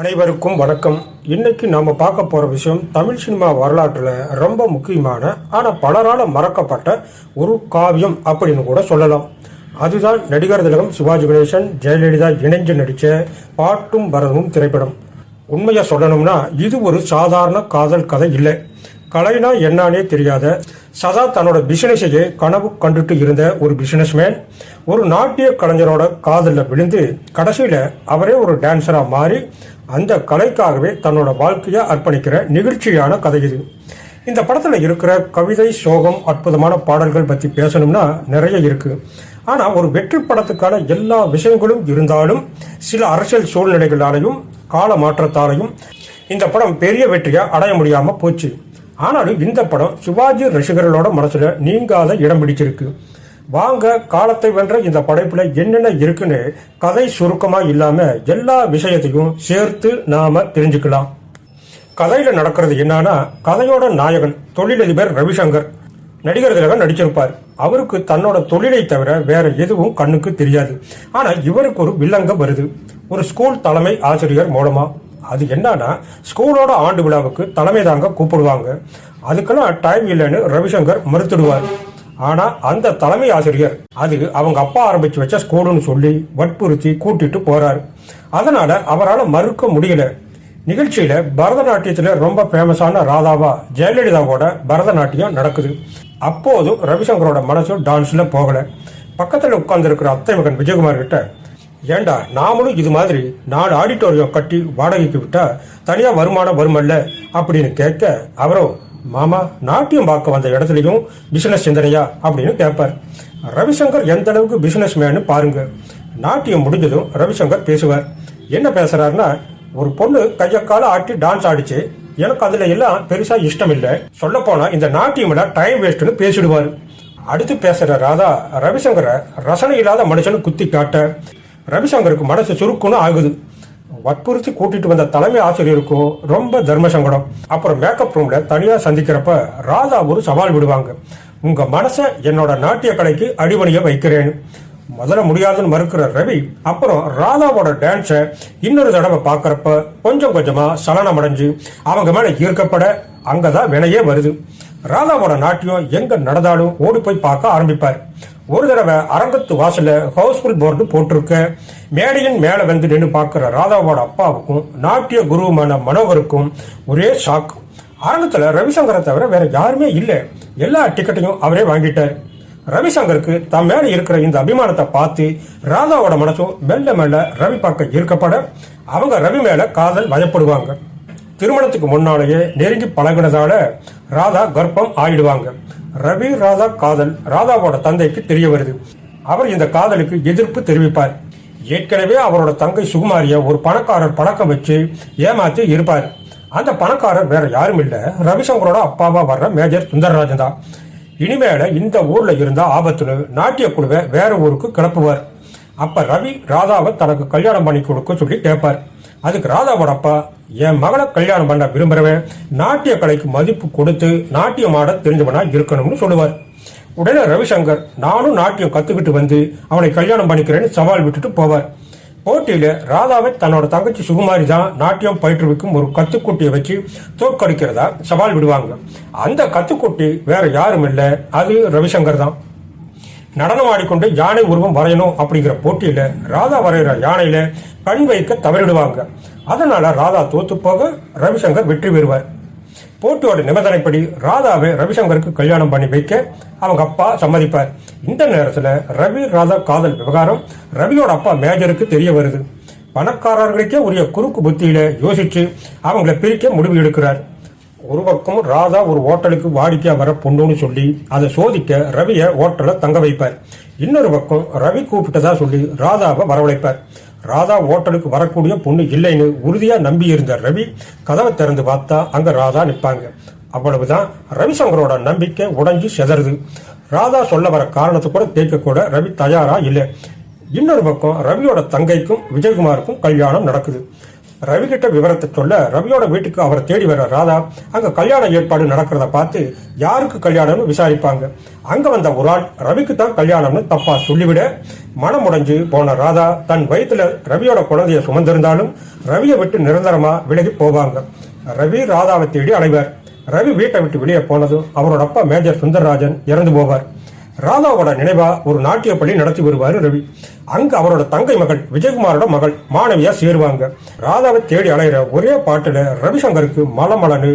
அனைவருக்கும் வணக்கம். இன்னைக்கு நாம பார்க்க போற விஷயம் தமிழ் சினிமா வரலாற்றுல ரொம்ப முக்கியமான ஆனா பலரால மறக்கப்பட்ட ஒரு காவியம் அப்படின்னு கூட சொல்லலாம். அதுதான் நடிகர் திலகம் சிவாஜி கணேசன் ஜெயலலிதா இணைஞ்சு நடித்த பாட்டும் பரதமும் திரைப்படம். உண்மையை சொல்லணும்னா இது ஒரு சாதாரண காதல் கதை இல்லை. கலைனா என்னன்னே தெரியாத சதா தன்னோட பிசினஸையே கனவு கண்டுட்டு இருந்த ஒரு பிசினஸ்மேன் ஒரு நாட்டிய கலைஞரோட காதலில் விழுந்து கடைசியில் அவரே ஒரு டான்ஸராக மாறி அந்த கலைக்காகவே தன்னோட வாழ்க்கையை அர்ப்பணிக்கிற நிகழ்ச்சியான கதை இது. இந்த படத்தில் இருக்கிற கவிதை சோகம் அற்புதமான பாடல்கள் பற்றி பேசணும்னா நிறைய இருக்கு. ஆனால் ஒரு வெற்றி படத்துக்கான எல்லா விஷயங்களும் இருந்தாலும் சில அரசியல் சூழ்நிலைகளாலையும் கால மாற்றத்தாலையும் இந்த படம் பெரிய வெற்றியாக அடைய முடியாமல் போச்சு. ஆனாலும் இந்த படம் சிவாஜி ரசிகர்களோட மனசில் நீங்காத இடம் பிடிச்சிருக்கு. வாங்க காலத்தை வென்ற இந்த படைப்புல என்னென்ன இருக்குன்னு கதை சுருக்கமா இல்லாம எல்லா விஷயத்தையும் சேர்த்து நாம தெரிஞ்சுக்கலாம். கதையில நடக்கிறது என்னன்னா கதையோட நாயகன் தொழிலதிபர் ரவிசங்கர். நடிகர் திலகம் நடிச்சிருப்பார். அவருக்கு தன்னோட தொழிலை தவிர வேற எதுவும் கண்ணுக்கு தெரியாது. ஆனா இவருக்கு ஒரு வில்லங்க வருது. ஒரு ஸ்கூல் தலைமை ஆசிரியர் மூலமா. அது என்னன்னா ஸ்கூலோட ஆண்டு விழாவுக்கு தலைமை தாங்க கூப்பிடுவாங்க. அதுக்கெல்லாம் டைம் இல்லைன்னு ரவிசங்கர் மறுத்துடுவார். ஆனா அந்த தலைமை ஆசிரியர் அது அவங்க அப்பா ஆரம்பிச்சு வச்ச ஸ்கூலுன்னு சொல்லி வற்புறுத்தி கூட்டிட்டு போறாரு. அதனால அவரால் மறுக்க முடியல. நிகழ்ச்சியில பரதநாட்டியத்துல ரொம்ப ஃபேமஸான ராதாவா ஜெயலலிதாவோட பரதநாட்டியம் நடக்குது. அப்போதும் ரவிசங்கரோட மனசு டான்ஸ்ல போகல. பக்கத்துல உட்கார்ந்துருக்கிற அத்தை மகன் விஜயகுமார் கிட்ட ஏண்டா நாமளும் இது மாதிரி நாலு ஆடிட்டோரியம் கட்டி வாடகைக்கு விட்டா தனியா வருமானம் வருமல்ல? அப்படின்னு கேட்க அவரோ மாமா நாட்டியம் பார்க்க வந்த இடத்துலையும் பிசினஸ் சிந்தனையா? அப்படின்னு கேட்பார் ரவிசங்கர் எந்த அளவுக்கு பிசினஸ் மேனு பாருங்க. நாட்டியம் முடிஞ்சதும் ரவிசங்கர் பேசுவார். என்ன பேசுறாருன்னா ஒரு பொண்ணு கையக்கால ஆட்டி டான்ஸ் ஆடிச்சு. எனக்கு அதுல எல்லாம் பெருசா இஷ்டம் இல்லை. சொல்ல போனா இந்த நாட்டியம்ல டைம் வேஸ்ட்னு பேசிடுவார். அடுத்து பேசுற ராதா ரவிசங்கரை ரசனை இல்லாத மனுஷனு குத்தி காட்ட. ரவிசங்கருக்கு மனசு சுருக்குன்னு ஆகுது. வற்புறுத்தி கூட்டிட்டு வந்த தலைமை ஆசிரியருக்கும் ரொம்ப தர்ம சங்கடம் அப்புறம் மேக்கப் ரூம்ல தனியா சந்திக்கிறப்ப ராதா ஒரு சவால் விடுவாங்க. உங்க மனசை என்னோட நாட்டிய கலைக்கு அடிபணிய வைக்கிறேன் முதல்ல முடியாதுன்னு மறுக்கிற ரவி அப்புறம் ராதாவோட டான்ஸை இன்னொரு தடவை பார்க்குறப்ப கொஞ்சம் கொஞ்சமா சலனம் அடைஞ்சு அவங்க மேல ஈர்க்கப்பட அங்கதான் வினையே வருது. ராதாவோட நாட்டியம் எங்க நடந்தாலும் ஓடி போய் பார்க்க ஆரம்பிப்பார். ஒரு தடவை அரங்கத்து வாசல ஹவுஸ்ஃபுல் போர்டு போட்டிருக்க மேடையின் மேல வந்து நின்று பார்க்குற ராதாவோட அப்பாவுக்கும் நாட்டிய குருவுமான மனோகருக்கும் ஒரே ஷாக் அரங்கத்துல ரவிசங்கரை தவிர வேற யாருமே இல்லை. எல்லா டிக்கெட்டையும் அவரே வாங்கிட்டார். ரவிசங்கருக்கு தம் மேல இருக்கிற இந்த அபிமானத்தை பார்த்து ராதாவோட மனசும் மெல்ல மெல்ல ரவி பார்க்க ஈர்க்கப்பட அவங்க ரவி மேல காதல் வயப்படுவாங்க. திருமணத்துக்கு முன்னாலேயே நெருங்கி பழகினதால ராதா கர்ப்பம் ஆயிடுவாங்க. ரவி ராதா காதல் ராதாவோட தந்தைக்கு தெரிய வருது. அவர் இந்த காதலுக்கு எதிர்ப்பு தெரிவிப்பார். ஏற்கனவே அவரோட தங்கை சுகுமாரிய ஒரு பணக்காரர் பழக்கம் வச்சு ஏமாத்தி இருப்பார். அந்த பணக்காரர் வேற யாரும் இல்லை. ரவிசங்கரோட அப்பாவா வர்ற மேஜர் சுந்தரராஜன் தான். இனிமேல இந்த ஊர்ல இருந்த ஆபத்துன்னு நாட்டிய குழுவை வேற ஊருக்கு கிளப்புவார். அப்ப ரவி ராதாவை தனக்கு கல்யாணம் பண்ணி கொடுக்க சொல்லி கேட்பார் அதுக்கு ராதாவோட அப்பா என் மகளை கல்யாணம் பண்ண விரும்புகிறவன் நாட்டிய கலைக்கு மதிப்பு கொடுத்து நாட்டியம் ஆட தெரிஞ்சவனா இருக்கணும்னு சொல்லுவார். உடனே ரவிசங்கர் நானும் நாட்டியம் கத்துக்கிட்டு வந்து அவனை கல்யாணம் பண்ணிக்கிறேன்னு சவால் விட்டுட்டு போவார். போட்டியில ராதாவை தன்னோட தங்கச்சி சுகுமாரி தான் நாட்டியம் பயிற்றுவிக்கும் ஒரு கத்துக்குட்டியை வச்சு தோற்கடிக்கிறதா சவால் விடுவாங்க. அந்த கத்துக்குட்டி வேற யாரும் இல்லை அது ரவிசங்கர் தான். நடனம் ஆடிக்கொண்டு யானை உருவம் வரையணும் அப்படிங்கிற போட்டியில ராதா வரைகிற யானையில கண் வைக்க தவறிடுவாங்க. அதனால ராதா தோத்து போக ரவிசங்கர் வெற்றி பெறுவார். போட்டியோட நிபந்தனைப்படி ராதாவை ரவிசங்கருக்கு கல்யாணம் பண்ணி வைக்க அவங்க அப்பா சம்மதிப்பார். இந்த நேரத்துல ரவி ராதா காதல் விவகாரம் ரவியோட அப்பா மேஜருக்கு தெரிய வருது. பணக்காரர்களுக்கே உரிய குறுக்கு புத்தியில யோசிச்சு அவங்கள பிரிக்க முடிவு எடுக்கிறார். ஒரு பக்கம் ராதா ஒரு ஹோட்டலுக்கு வாடிக்கையா வர பொண்ணுன்னு சொல்லி அதை சோதிக்க ரவிய ஹோட்டல தங்க வைப்பார். இன்னொரு பக்கம் ரவி கூப்பிட்டதா சொல்லி ராதாவை வரவழைப்பார். ராதா ஹோட்டலுக்கு வரக்கூடிய பொண்ணு இல்லைன்னு உறுதியா நம்பி இருந்த ரவி கதவை திறந்து பார்த்தா அங்க ராதா நிற்பாங்க. அவ்வளவுதான் ரவிசங்கரோட நம்பிக்கை உடைஞ்சு செதறுது. ராதா சொல்ல வர காரணத்தை கூட கேட்க கூட ரவி தயாரா இல்லை. இன்னொரு பக்கம் ரவியோட தங்கைக்கும் விஜயகுமாருக்கும் கல்யாணம் நடக்குது. ரவி கிட்ட விவரத்தை சொல்ல ரவியோட வீட்டுக்கு அவரை தேடி வர ராதா அங்க கல்யாண ஏற்பாடு நடக்கிறத பார்த்து யாருக்கு கல்யாணம்னு விசாரிப்பாங்க. அங்க வந்த ஒரு ஆள் ரவிக்கு தான் கல்யாணம்னு தப்பா சொல்லிவிட மனமுடைஞ்சு போன ராதா தன் வயிற்றுல ரவியோட குழந்தைய சுமந்திருந்தாலும் ரவியை விட்டு நிரந்தரமா விலகி போவாங்க. ரவி ராதாவை தேடி அடைவர் ரவி வீட்டை விட்டு வெளியே போனதும் அவரோட அப்பா மேஜர் சுந்தரராஜன் இறந்து போவார். ராதாவோட நினைவா ஒரு நாட்டிய பள்ளி நடத்தி வருவார் ரவி. அங்க அவரோட தங்கை மகள் விஜயகுமாரோட மகள் மாணவியா சேருவாங்க. ராதாவை தேடி அலையிற ஒரே பாட்டுல ரவிசங்கருக்கு மலமலனு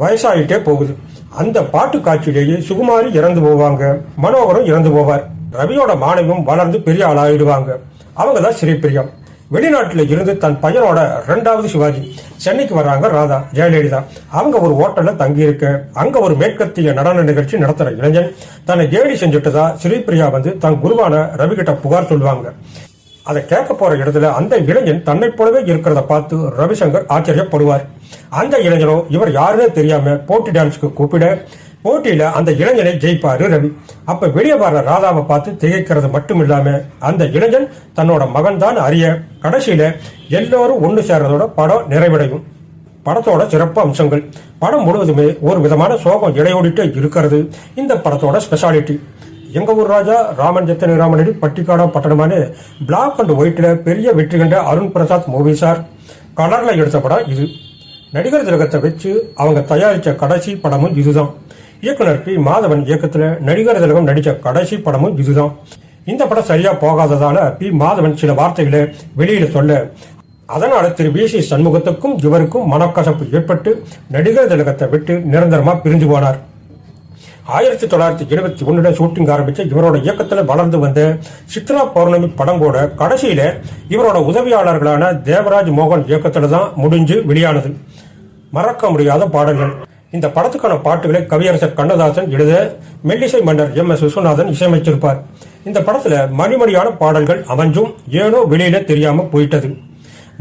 வயசாயிட்டே போகுது. அந்த பாட்டு காட்சியிலேயே சுகுமாரி இறந்து போவாங்க. மனோகரும் இறந்து போவார். ரவியோட மாணவியும் வளர்ந்து பெரிய ஆளாயிடுவாங்க. அவங்க தான் ஸ்ரீபிரியம் வெளிநாட்டில் இருந்து தன் பையனோட ரெண்டாவது சிவாஜி. சென்னைக்கு வராங்க ராதா ஜெயலலிதா. அவங்க ஒரு ஹோட்டலில் தங்கியிருக்க. அங்கே அங்க ஒரு மேற்கத்திய நடன நிகழ்ச்சி நடத்துற இளைஞன். தன்னை கேலி செஞ்சுட்டதா ஸ்ரீபிரியா வந்து தன் குருவான ரவிகிட்ட புகார் சொல்லுவாங்க. அதை கேட்க போற இடத்துல அந்த இளைஞன் தன்னை போலவே இருக்கிறத பார்த்து ரவிசங்கர் ஆச்சரியப்படுவார். அந்த இளைஞனோ இவர் யாருன்னே தெரியாம போட்டி டான்ஸ்க்கு கூப்பிட போட்டியில அந்த இளைஞனை ஜெயிப்பாரு ரவி. அப்ப வெளியே வர ராதாவை பார்த்து திகைக்கிறது மட்டும் இல்லாம அந்த இளைஞன் தன்னோட மகன் தான் அறிய கடைசியில எல்லோரும் ஒன்று சேர்றதோட படம் நிறைவடையும். படத்தோட சிறப்பு அம்சங்கள். படம் முழுவதுமே ஒரு விதமான சோகம் இடையோடிட்டு இருக்கிறது. இந்த படத்தோட ஸ்பெஷாலிட்டி எங்க ஊர் ராஜா ராமன் ஜத்தனி ராமனடி பட்டிக்காடம் பட்டணமான பிளாக் அண்ட் ஒயிட்ல பெரிய வெற்றி கண்ட அருண் பிரசாத் மூவி சார் கலர்ல எடுத்த படம் இது. நடிகர் திலகத்தை வச்சு அவங்க தயாரிச்ச கடைசி படமும் இதுதான். இயக்குனர் பி. மாதவன் இயக்கத்துல நடிகர் திலகம் நடிச்ச கடைசி படமும் இதுதான். இந்த படம் சரியா போகாததால பி. மாதவன் சில வார்த்தைகளை வெளியில சொல்ல அதனால திரு. வி. சி. சண்முகத்துக்கும் இவருக்கும் மனக்கசப்பு ஏற்பட்டு நடிகர் திலகத்தை விட்டு நிரந்தரமா பிரிஞ்சு போனார். ஆயிரத்தி தொள்ளாயிரத்தி எழுபத்தி ஒண்ணுல ஷூட்டிங் ஆரம்பிச்ச இவரோட இயக்கத்துல வளர்ந்து வந்த சித்ரா பௌர்ணமி படம் கூட கடைசியில இவரோட உதவியாளர்களான தேவராஜ் மோகன் இயக்கத்துல தான் முடிஞ்சு வெளியானது. மறக்க முடியாத பாடல்கள். இந்த படத்துக்கான பாட்டுகளை கவியரசர் கண்ணதாசன் எழுத மெல்லிசை மன்னர் எம் எஸ் விஸ்வநாதன் இசையமைச்சிருப்பார். இந்த படத்துல மணிமணியான பாடல்கள் அமைஞ்சும் ஏனோ வெளியில தெரியாம போயிட்டது.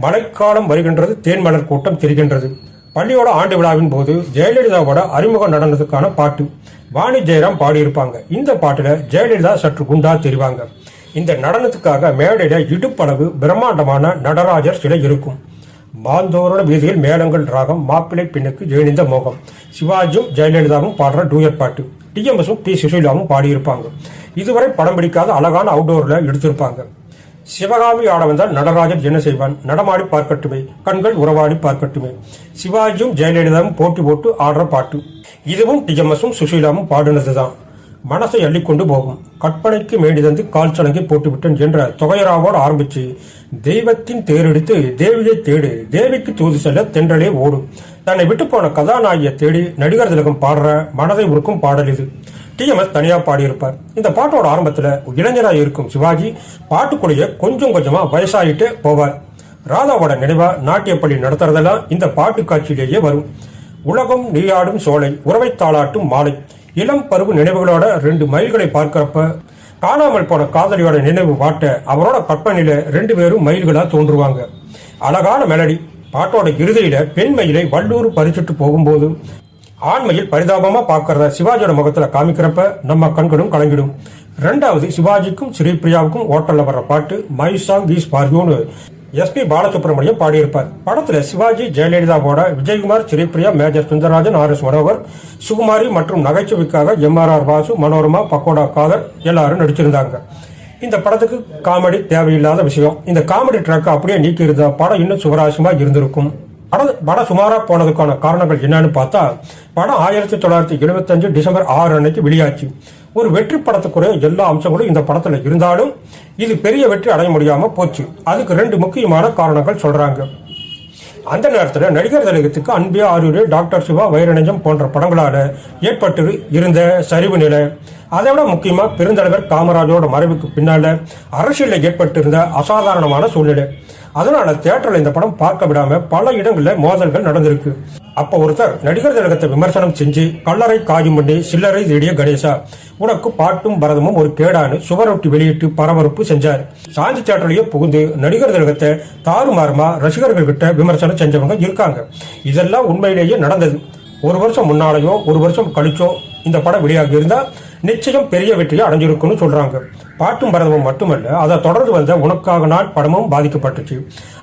மழைக்காலம் வருகின்றது தேன்மலர் கூட்டம் தெரிகின்றது. பள்ளியோட ஆண்டு விழாவின் போது ஜெயலலிதாவோட அறிமுகம் நடனத்துக்கான பாட்டு. வாணி ஜெயராம் பாடியிருப்பாங்க. இந்த பாட்டுல ஜெயலலிதா சற்று குண்டா தெரிவாங்க. இந்த நடனத்துக்காக மேடையில இடுப்பளவு பிரம்மாண்டமான நடராஜர் சிலை இருக்கும். மாந்தோரோட வீதியில் மேளங்கள் ராகம் மாப்பிள்ளை பெண்ணுக்கு ஜெயனிந்த மோகம். சிவாஜியும் ஜெயலலிதாவும் பாடுற டூயட் பாட்டு. டிஎம்எஸும் பி சுசீலாவும் பாடியிருப்பாங்க. இதுவரை படம் பிடிக்காத அழகான அவுடோரில் எடுத்திருப்பாங்க. சிவகாமி ஆட வந்தால் நடராஜன் என்ன செய்வான்? நடமாடி பார்க்கட்டுமே. கண்கள் உறவாடி பார்க்கட்டுமே. சிவாஜியும் ஜெயலலிதாவும் போட்டி போட்டு ஆடுற பாட்டு. இதுவும் டிஎம்எஸும் சுஷீலாவும் பாடினதுதான். மனசை அள்ளிக்கொண்டு போகும். கற்பனைக்கு மேடிதந்து கால் சலங்கை போட்டுவிட்டேன் என்ற தொகையராவோடு ஆரம்பிச்சு தெய்வத்தின் தேரெடுத்து தேவியை தேடு தேவிக்கு தூது செல்ல தென்றலே ஓடும் தன்னை விட்டு போன கதாநாயகியை தேடி நடிகர் திலகம் பாடுற மனதை உருக்கும் பாடல் இது. டிஎம்எஸ் தனியா பாடியிருப்பார். இந்த பாட்டோட ஆரம்பத்துல இளைஞராக இருக்கும் சிவாஜி பாட்டுக்குள்ளேயே கொஞ்சம் கொஞ்சமா வயசாயிட்டு போவார். ராதாவோட நினைவா நாட்டியப்பள்ளி நடத்துறதெல்லாம் இந்த பாட்டு காட்சியிலேயே வரும். உலகம் நீயாடும் சோலை உறவை தாளாட்டும் மாலை. இளம் பருவ நினைவுகளோட ரெண்டு மயில்களை பார்க்கிறப்ப காணாமல் போன காதலியோட நினைவு பாட்ட அவரோட கற்பனையில ரெண்டு பேரும் மயில்களா தோன்றுவாங்க. அழகான மெலடி பாட்டோட இறுதியில பெண் மயிலை வள்ளூர் பறிச்சுட்டு போகும்போது ஆண்மையில் பரிதாபமா பார்க்கறத சிவாஜியோட முகத்துல காமிக்கிறப்ப நம்ம கண்களும் கலங்கிடும். ரெண்டாவது சிவாஜிக்கும் ஸ்ரீபிரியாவுக்கும் ஓட்டல்ல வர்ற பாட்டு மை சாங் இஸ் ஃபார் யூன்னு எஸ்பி பாலசுப்ரமணியம் பாடியிருப்பார். படத்துல Sivaji ஜெயலலிதாவோட Vijayakumar Sripriya major Sundararajan R S Manohar Sukumari மற்றும் நகைச்சுவைக்காக M R R Vasu Manorama Pakoda Khader எல்லாரும் நடிச்சிருந்தாங்க. இந்த படத்துக்கு காமெடி தேவையில்லாத விஷயம். இந்த காமெடி ட்ராக் அப்படியே நீக்கி இருந்தா படம் இன்னும் சுவராசியமா இருந்திருக்கும். படம் படம் சுமாரா போனதுக்கான காரணங்கள் என்னன்னு பார்த்தா படம் ஆயிரத்தி தொள்ளாயிரத்தி எழுபத்தஞ்சு டிசம்பர் ஆறு அன்னைக்கு வெளியாச்சு. ஒரு வெற்றி படத்துக்குரிய எல்லா அம்சங்களும் இந்த படத்துல இருந்தாலும் இது பெரிய வெற்றி அடைய முடியாம போச்சு. அதுக்கு ரெண்டு முக்கியமான காரணங்கள் சொல்றாங்க. அந்த நேரத்தில் நடிகர் திலகத்துக்கு அன்பியா ஆரூர் டாக்டர் சிவா வைரணிஜம் போன்ற படங்களால ஏற்பட்டு இருந்த சரிவு நிலை. அதை விட முக்கியமாக பெருந்தலைவர் காமராஜரோட மறைவுக்கு பின்னால் அரசியலில் ஏற்பட்டிருந்த அசாதாரணமான சூழ்நிலை. அதனால தியேட்டரில் இந்த படம் பார்க்க விடாம பல இடங்களில் மோதல்கள் நடந்திருக்கு. அப்ப ஒருத்தர் நடிகர் திலகத்தை விமர்சனம் செஞ்சு கல்லறை காயும் பண்ணி சில்லறை தேடிய கணேசா. உனக்கு பாட்டும் பரதமும் ஒரு கேடான்னு சுவரொட்டி வெளியிட்டு பரபரப்பு செஞ்சார். சாந்தி தியேட்டர்லயே புகுந்து நடிகர் திலகத்தை தாறுமாறுமா ரசிகர்கள் கிட்ட விமர்சனம் செஞ்சவங்க இருக்காங்க. இதெல்லாம் உண்மையிலேயே நடந்தது. ஒரு வருஷம் முன்னாலேயோ ஒரு வருஷம் கழிச்சோ இந்த படம் வெளியாகி இருந்தால் நிச்சயம் பெரிய வெற்றியை அடைஞ்சிருக்கும்னு சொல்றாங்க. பாட்டும் பரதமும் மட்டுமல்ல அதை தொடர்ந்து வந்த உனக்காக நாள் படமும் பாதிக்கப்பட்டுச்சு.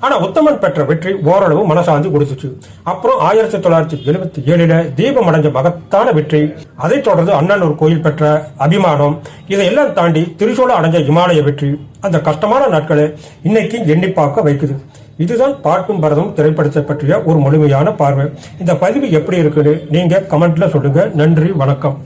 ஆனா உத்தமன் பெற்ற வெற்றி ஓரளவு மனசாந்தி கொடுத்துச்சு. அப்புறம் ஆயிரத்தி தொள்ளாயிரத்தி எழுபத்தி ஏழுல தீபம் அடைஞ்ச மகத்தான வெற்றி அதைத் தொடர்ந்து அண்ணனூர் கோயில் பெற்ற அபிமானம் இதையெல்லாம் தாண்டி திரிசூல அடைஞ்ச இமாலய வெற்றி அந்த கஷ்டமான நாட்களை இன்னைக்கு எண்ணி பார்க்க வைக்குது. இதுதான் பாட்டும் பரதம் திரைப்படத்தை பற்றிய ஒரு முழுமையான பார்வை. இந்த பதிவு எப்படி இருக்குன்னு நீங்க கமெண்ட்ல சொல்லுங்க. நன்றி வணக்கம்.